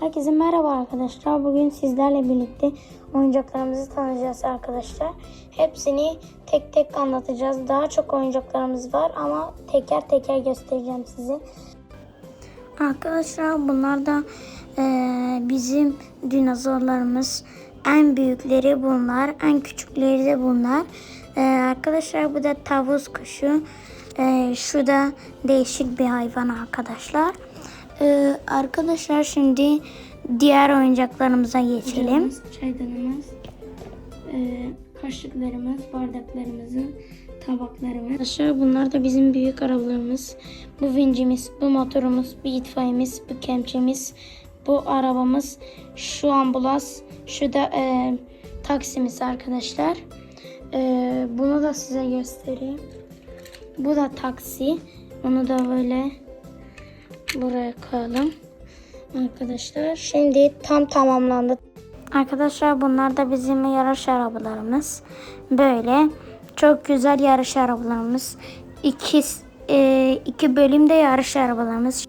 Herkese merhaba arkadaşlar. Bugün sizlerle birlikte oyuncaklarımızı tanıyacağız arkadaşlar. Hepsini tek tek anlatacağız. Daha çok oyuncaklarımız var ama teker teker göstereceğim size. Arkadaşlar bunlar da eee, bizim dinozorlarımız. En büyükleri bunlar, en küçükleri de bunlar. Eee, arkadaşlar bu da tavus kuşu. Eee, şu da değişik bir hayvan arkadaşlar. Eee, arkadaşlar şimdi diğer oyuncaklarımıza geçelim. Çaydanımız, eee, kaşıklarımız, bardaklarımızın tabaklarımız. Arkadaşlar bunlar da bizim büyük arabalarımız. Bu vincimiz, bu motorumuz, bu itfaiyemiz, bu kemçemiz, bu arabamız, şu ambulans, şu da eee, taksimiz arkadaşlar. Eee, bunu da size göstereyim. Bu da taksi. Onu da böyle buraya koyalım. Arkadaşlar şimdi tam tamamlandı. Arkadaşlar bunlar da bizim yarış arabalarımız. Böyle çok güzel yarış arabalarımız. İki, e, iki bölümde yarış arabalarımız.